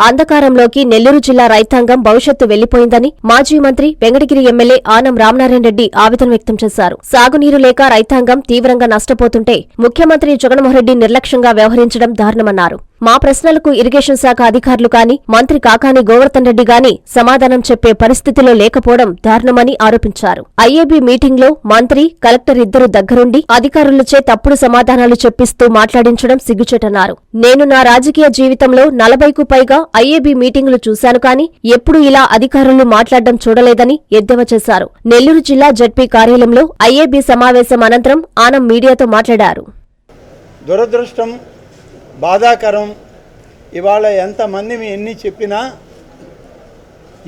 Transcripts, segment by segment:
అంధకారంలోకి నెల్లూరు జిల్లా రైతాంగం భవిష్యత్తు వెళ్ళిపోయిందని మాజీ మంత్రి వెంకటగిరి ఎమ్మెల్యే ఆనం రామనారాయణ రెడ్డి ఆవేదన వ్యక్తం చేశారు. సాగునీరు లేక రైతాంగం తీవ్రంగా నష్టపోతుంటే ముఖ్యమంత్రి జగన్మోహన్ రెడ్డి నిర్లక్ష్యంగా వ్యవహరించడం దారుణమన్నారు. మా ప్రశ్నలకు ఇరిగేషన్ శాఖ అధికారులు కాని మంత్రి కాకాని గోవర్ధన్ రెడ్డి గాని సమాధానం చెప్పే పరిస్థితిలో లేకపోవడం దారుణమని ఆరోపించారు. ఐఏబీ మీటింగ్లో మంత్రి కలెక్టర్ ఇద్దరు దగ్గరుండి అధికారులచే తప్పుడు సమాధానాలు చెప్పిస్తూ మాట్లాడించడం సిగ్గుచేటన్నారు. నేను నా రాజకీయ జీవితంలో నలభైకు పైగా ఐఏబీ మీటింగులు చూశాను కానీ ఎప్పుడూ ఇలా అధికారులు మాట్లాడడం చూడలేదని ఎద్దేవా చేశారు. నెల్లూరు జిల్లా జడ్పీ కార్యాలయంలో ఐఏబీ సమావేశం అనంతరం ఆనం మీడియాతో మాట్లాడారు. దురదృష్టం బాధాకరం. ఇవాళ ఎంతమంది మీ ఎన్ని చెప్పినా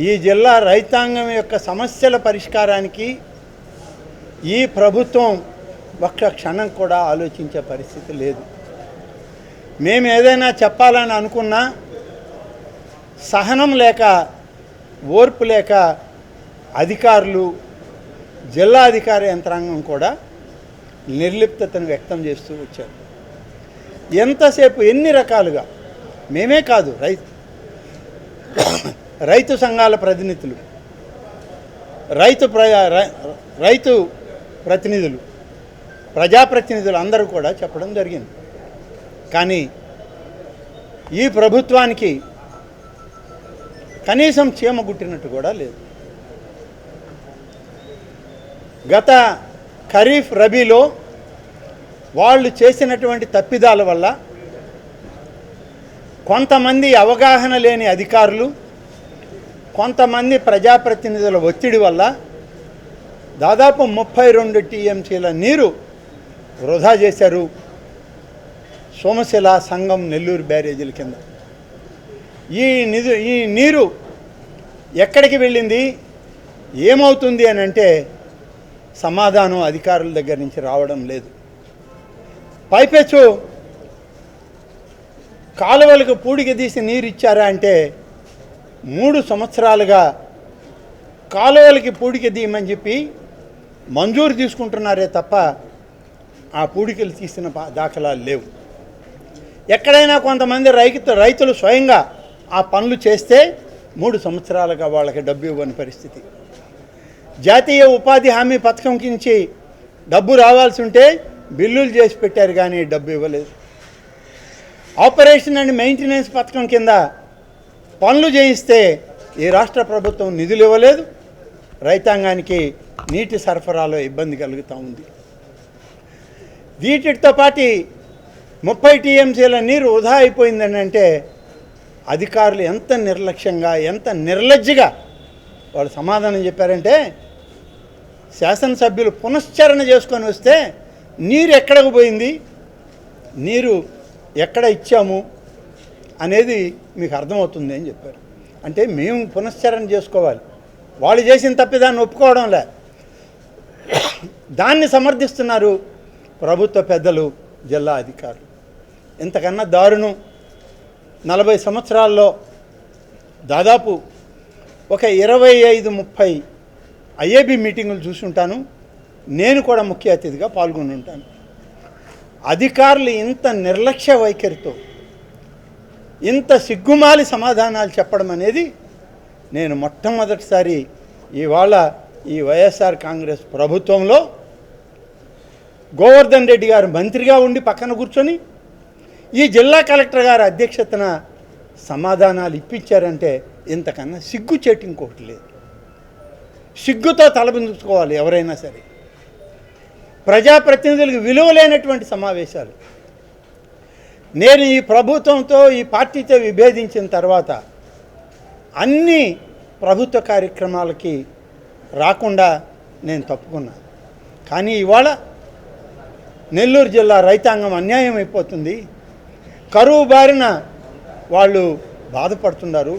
ఈ జిల్లా రైతాంగం యొక్క సమస్యల పరిష్కారానికి ఈ ప్రభుత్వం ఒక్క క్షణం కూడా ఆలోచించే పరిస్థితి లేదు. మేము ఏదైనా చెప్పాలని అనుకున్నా సహనం లేక ఓర్పు లేక అధికారులు జిల్లా అధికార యంత్రాంగం కూడా నిర్లిప్తతను వ్యక్తం చేస్తూ వచ్చారు. ఎంతసేపు ఎన్ని రకాలుగా? మేమే కాదు రైతు. రైతు సంఘాల ప్రతినిధులు. రైతు ప్ర రై- రైతు ప్రతినిధులు. ప్రజాప్రతినిధులు అందరూ కూడా చెప్పడం జరిగింది. కానీ ఈ ప్రభుత్వానికి కనీసం చీమ గుట్టినట్టు కూడా లేదు. గత ఖరీఫ్ రబీలో వాళ్ళు చేసినటువంటి తప్పిదాల వల్ల కొంతమంది అవగాహన లేని అధికారులు కొంతమంది ప్రజాప్రతినిధుల ఒత్తిడి వల్ల దాదాపు ముప్పై రెండు టీఎంసీల నీరు వృధా చేశారు సోమశిల సంఘం నెల్లూరు బ్యారేజీల కింద. ఈ నిధు ఈ నీరు ఎక్కడికి వెళ్ళింది? ఏమవుతుంది అని అంటే సమాధానం అధికారుల దగ్గర నుంచి రావడం లేదు. పైపెచ్చు. కాలువలకు పూడిక తీసి నీరు ఇచ్చారా అంటే మూడు సంవత్సరాలుగా కాలువలకి పూడిక తీయమని చెప్పి మంజూరు తీసుకుంటున్నారే తప్ప ఆ పూడికలు తీసిన దాఖలాలు లేవు. ఎక్కడైనా కొంతమంది రైతు రైతులు స్వయంగా ఆ పనులు చేస్తే మూడు సంవత్సరాలుగా వాళ్ళకి డబ్బు ఇవ్వని పరిస్థితి. జాతీయ ఉపాధి హామీ పథకం కించి డబ్బు రావాల్సి ఉంటే బిల్లులు చేసి పెట్టారు కానీ డబ్బు ఇవ్వలేదు. ఆపరేషన్ అండ్ మెయింటెనెన్స్ పథకం కింద పనులు చేయిస్తే ఈ రాష్ట్ర ప్రభుత్వం నిధులు ఇవ్వలేదు. రైతాంగానికి నీటి సరఫరాలో ఇబ్బంది కలుగుతూ ఉంది. వీటితో పాటు ముప్పై టీఎంసీల నీరు వృధా అయిపోయిందని అంటే అధికారులు ఎంత నిర్లక్ష్యంగా ఎంత నిర్లజ్జగా వాళ్ళు సమాధానం చెప్పారంటే శాసనసభ్యులు పునశ్చరణ చేసుకొని వస్తే నీరు ఎక్కడికి పోయింది? నీరు ఎక్కడ ఇచ్చాము? అనేది మీకు అర్థమవుతుంది అని చెప్పారు. అంటే మేము పునశ్చరణ చేసుకోవాలి. వాళ్ళు చేసిన తప్పిదాన్ని ఒప్పుకోవడంలే. దాన్ని సమర్థిస్తున్నారు ప్రభుత్వ పెద్దలు జిల్లా అధికారులు. ఇంతకన్నా దారుణం. నలభై సంవత్సరాల్లో దాదాపు ఒక ఇరవై ఐదు ముప్పై ఐఏబి మీటింగులు చూసుంటాను నేను కూడా ముఖ్య అతిథిగా పాల్గొని ఉంటాను అధికారులు ఇంత నిర్లక్ష్య వైఖరితో ఇంత సిగ్గుమాలి సమాధానాలు చెప్పడం అనేది నేను మొట్టమొదటిసారి ఇవాళ ఈ వైఎస్ఆర్ కాంగ్రెస్ ప్రభుత్వంలో గోవర్ధన్ రెడ్డి గారు మంత్రిగా ఉండి పక్కన కూర్చొని ఈ జిల్లా కలెక్టర్ గారి అధ్యక్షతన సమాధానాలు ఇప్పించారంటే ఇంతకన్నా సిగ్గు చెట్టు ఇంకొకటి లేదు. సిగ్గుతో తలబిందుకోవాలి ఎవరైనా సరే. ప్రజాప్రతినిధులకు విలువ లేనటువంటి సమావేశాలు. నేను ఈ ప్రభుత్వంతో ఈ పార్టీతో విభేదించిన తర్వాత అన్ని ప్రభుత్వ కార్యక్రమాలకి రాకుండా నేను తప్పుకున్నాను కానీ ఇవాళ నెల్లూరు జిల్లా రైతాంగం అన్యాయం అయిపోతుంది. కరువు బారిన వాళ్ళు బాధపడుతున్నారు.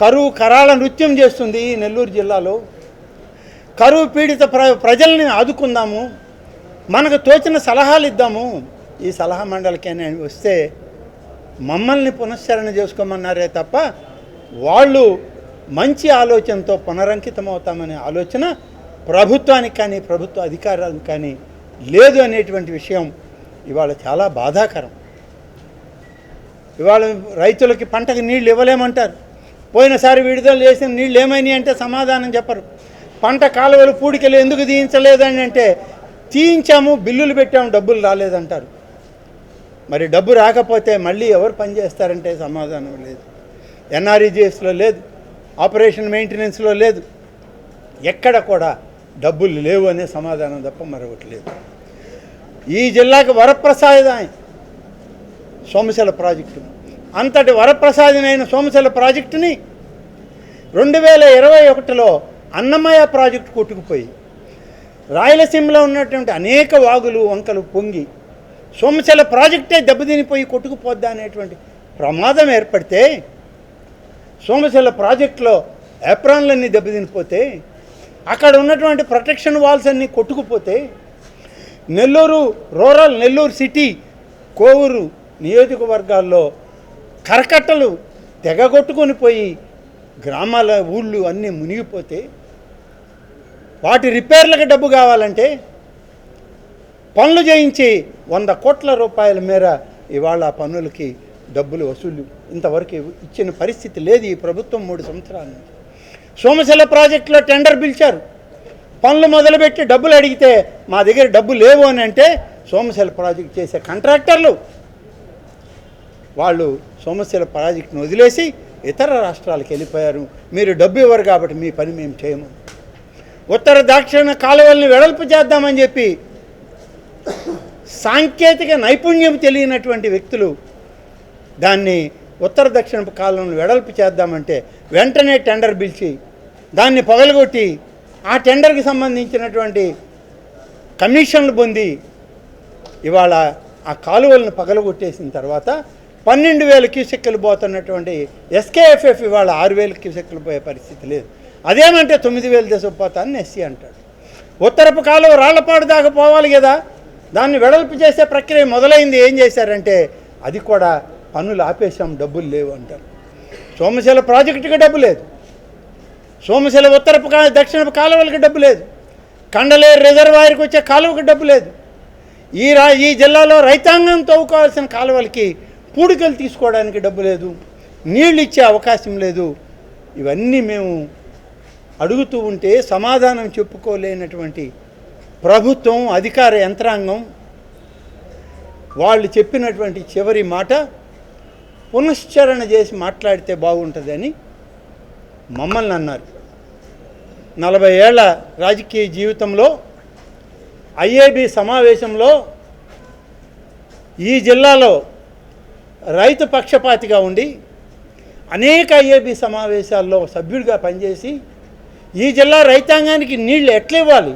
కరువు కరాల నృత్యం చేస్తుంది ఈ నెల్లూరు జిల్లాలో. కరువు పీడిత ప్ర ప్రజల్ని ఆదుకుందాము. మనకు తోచిన సలహాలు ఇద్దాము. ఈ సలహా మండలికి వస్తే మమ్మల్ని పునశ్చరణ చేసుకోమన్నారే తప్ప వాళ్ళు మంచి ఆలోచనతో పునరంకితం అవుతామనే ఆలోచన ప్రభుత్వానికి కానీ ప్రభుత్వ అధికారానికి కానీ లేదు అనేటువంటి విషయం ఇవాళ చాలా బాధాకరం. ఇవాళ రైతులకి పంటకి నీళ్ళు ఇవ్వలేమంటారు. పోయినసారి విడుదల చేసిన నీళ్ళు ఏమైనాయి అంటే సమాధానం చెప్పరు. పంట కాలువలు పూడికలు ఎందుకు తీయించలేదని అంటే తీయించాము బిల్లులు పెట్టాము డబ్బులు రాలేదంటారు. మరి డబ్బు రాకపోతే మళ్ళీ ఎవరు పని చేస్తారంటే సమాధానం లేదు. ఎన్ఆర్ఈజిఎస్లో లేదు ఆపరేషన్ మెయింటెనెన్స్లో లేదు. ఎక్కడ కూడా డబ్బులు లేవు అనే సమాధానం తప్ప మరొకటి లేదు. ఈ జిల్లాకి వరప్రసాదం సోమశల ప్రాజెక్టు. అంతటి వరప్రసాదమైన సోమశిల ప్రాజెక్టుని రెండు వేల ఇరవై ఒకటిలో అన్నమయ్య ప్రాజెక్టు కొట్టుకుపోయి రాయలసీమలో ఉన్నటువంటి అనేక వాగులు వంకలు పొంగి సోమశల ప్రాజెక్టే దెబ్బతినిపోయి కొట్టుకుపోద్దా అనేటువంటి ప్రమాదం ఏర్పడితే సోమశల ప్రాజెక్టులో ఏప్రాన్లన్నీ దెబ్బతినిపోతే అక్కడ ఉన్నటువంటి ప్రొటెక్షన్ వాల్స్ అన్నీ కొట్టుకుపోతే నెల్లూరు రూరల్ నెల్లూరు సిటీ కోవూరు నియోజకవర్గాల్లో కరకట్టలు తెగగొట్టుకొని పోయి గ్రామాల ఊళ్ళు అన్నీ మునిగిపోతే వాటి రిపేర్లకు డబ్బు కావాలంటే పనులు చేయించి వంద కోట్ల రూపాయల మేర ఇవాళ ఆ పనులకి డబ్బులు వసూలు ఇంతవరకు ఇచ్చిన పరిస్థితి లేదు ఈ ప్రభుత్వం మూడు సంవత్సరాల నుంచి. సోమశిల ప్రాజెక్టులో టెండర్ పిలిచారు. పనులు మొదలుపెట్టి డబ్బులు అడిగితే మా దగ్గర డబ్బు లేవు అని అంటే సోమశిల ప్రాజెక్ట్ చేసే కాంట్రాక్టర్లు. వాళ్ళు సోమశిల ప్రాజెక్టును వదిలేసి ఇతర రాష్ట్రాలకు వెళ్ళిపోయారు. మీరు డబ్బు ఇవ్వరు కాబట్టి మీ పని మేము చేయము. ఉత్తర దక్షిణ కాలువల్ని వెడల్పు చేద్దామని చెప్పి సాంకేతిక నైపుణ్యం తెలియనటువంటి వ్యక్తులు దాన్ని ఉత్తర దక్షిణ కాలువను వెడల్పు చేద్దామంటే వెంటనే టెండర్ పిలిచి దాన్ని పగలగొట్టి ఆ టెండర్కి సంబంధించినటువంటి కమిషన్లు పొంది ఇవాళ ఆ కాలువలను పగలగొట్టేసిన తర్వాత పన్నెండు వేల క్యూసెక్కులు పోతున్నటువంటి ఎస్కేఎఫ్ఎఫ్ ఇవాళ ఆరు వేల క్యూసెక్కులు పోయే పరిస్థితి లేదు. అదేమంటే తొమ్మిది వేలు తీసుకుపోతానని ఎస్సీ అంటాడు. ఉత్తరపు కాలువ రాళ్ళపాడు దాకా పోవాలి కదా. దాన్ని వెడల్పు చేసే ప్రక్రియ మొదలైంది. ఏం చేశారంటే అది కూడా పనులు ఆపేశాం డబ్బులు లేవు అంటారు. సోమశిల ప్రాజెక్టుకి డబ్బు లేదు. సోమశిల ఉత్తరపు కాలు దక్షిణపు కాలువలకి డబ్బు లేదు. కండలేరు రిజర్వాయర్కి వచ్చే కాలువకి డబ్బు లేదు. ఈ రా ఈ జిల్లాలో రైతాంగం తవ్వుకోవాల్సిన కాలువలకి పూడికలు తీసుకోవడానికి డబ్బు లేదు. నీళ్ళు ఇచ్చే అవకాశం లేదు. ఇవన్నీ మేము అడుగుతూ ఉంటే సమాధానం చెప్పుకోలేనటువంటి ప్రభుత్వం అధికార యంత్రాంగం వాళ్ళు చెప్పినటువంటి చివరి మాట పునశ్చరణ చేసి మాట్లాడితే బాగుంటుందని మమ్మల్ని అన్నారు. నలభై ఏళ్ళ రాజకీయ జీవితంలో ఐఏబి సమావేశంలో ఈ జిల్లాలో రైతు పక్షపాతిగా ఉండి అనేక ఐఏబి సమావేశాల్లో సభ్యుడిగా పనిచేసి ఈ జిల్లా రైతాంగానికి నీళ్ళు ఎట్లా ఇవ్వాలి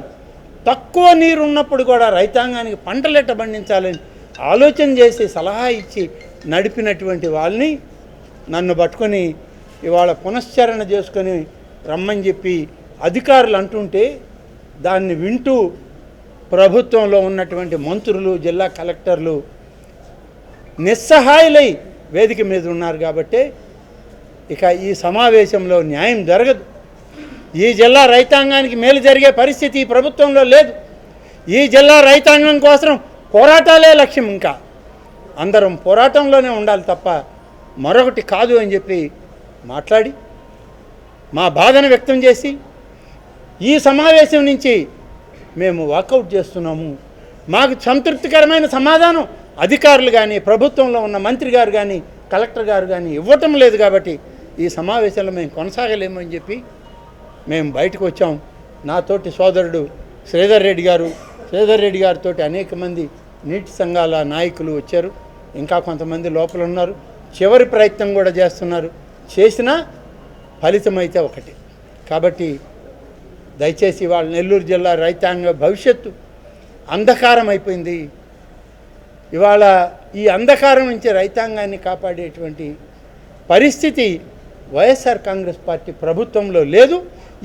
తక్కువ నీరు ఉన్నప్పుడు కూడా రైతాంగానికి పంటలు ఎట్ట పండించాలని ఆలోచన చేసి సలహా ఇచ్చి నడిపినటువంటి వాళ్ళని నన్ను పట్టుకొని ఇవాళ పునశ్చరణ చేసుకొని రమ్మని చెప్పి అధికారులు అంటుంటే దాన్ని వింటూ ప్రభుత్వంలో ఉన్నటువంటి మంత్రులు జిల్లా కలెక్టర్లు నిస్సహాయులై వేదిక మీద ఉన్నారు కాబట్టి ఇక ఈ సమావేశంలో న్యాయం జరగదు. ఈ జిల్లా రైతాంగానికి మేలు జరిగే పరిస్థితి ఈ ప్రభుత్వంలో లేదు. ఈ జిల్లా రైతాంగం కోసం పోరాటాలే లక్ష్యం ఇంకా. అందరం పోరాటంలోనే ఉండాలి తప్ప మరొకటి కాదు అని చెప్పి మాట్లాడి మా బాధను వ్యక్తం చేసి ఈ సమావేశం నుంచి మేము వాకౌట్ చేస్తున్నాము. మాకు సంతృప్తికరమైన సమాధానం అధికారులు కానీ ప్రభుత్వంలో ఉన్న మంత్రి గారు కానీ కలెక్టర్ గారు కానీ ఇవ్వటం లేదు కాబట్టి ఈ సమావేశంలో మేము కొనసాగలేము అని చెప్పి మేము బయటకు వచ్చాం. నాతోటి సోదరుడు శ్రీధర్ రెడ్డి గారు శ్రీధర్ రెడ్డి గారితో అనేక మంది నీటి సంఘాల నాయకులు వచ్చారు. ఇంకా కొంతమంది లోపల ఉన్నారు. చివరి ప్రయత్నం కూడా చేస్తున్నారు. చేసినా ఫలితం అయితే ఒకటి. కాబట్టి దయచేసి వాళ్ళ నెల్లూరు జిల్లా రైతాంగ భవిష్యత్తు అంధకారం అయిపోయింది. ఇవాళ ఈ అంధకారం నుంచి రైతాంగాన్ని కాపాడేటువంటి పరిస్థితి వైఎస్ఆర్ కాంగ్రెస్ పార్టీ ప్రభుత్వంలో లేదు.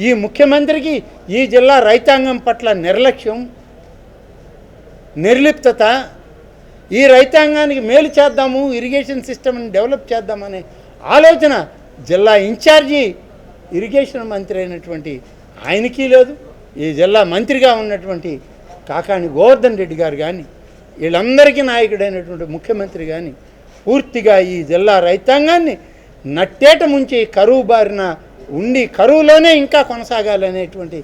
ఈ ముఖ్యమంత్రికి ఈ జిల్లా రైతాంగం పట్ల నిర్లక్ష్యం నిర్లిప్తత ఈ రైతాంగానికి మేలు చేద్దాము ఇరిగేషన్ సిస్టమ్ని డెవలప్ చేద్దామనే ఆలోచన జిల్లా ఇన్ఛార్జి ఇరిగేషన్ మంత్రి అయినటువంటి ఆయనకి లేదు. ఈ జిల్లా మంత్రిగా ఉన్నటువంటి కాకాని గోవర్ధన్ రెడ్డి గారు కానీ వీళ్ళందరికీ నాయకుడైనటువంటి ముఖ్యమంత్రి కానీ పూర్తిగా ఈ జిల్లా రైతాంగాన్ని నట్టేట ముంచి కరువు బారిన ఉండి కరువులోనే ఇంకా కొనసాగాలనేటువంటి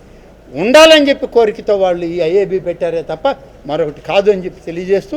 ఉండాలని చెప్పి కోరికతో వాళ్ళు ఈ ఐఏబి పెట్టారే తప్ప మరొకటి కాదు అని చెప్పి తెలియజేస్తూ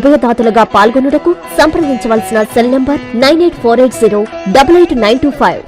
ఉభయదాతలుగా పాల్గొనుటకు సంప్రదించవలసిన cell number nine eight four eight zero double eight nine two five.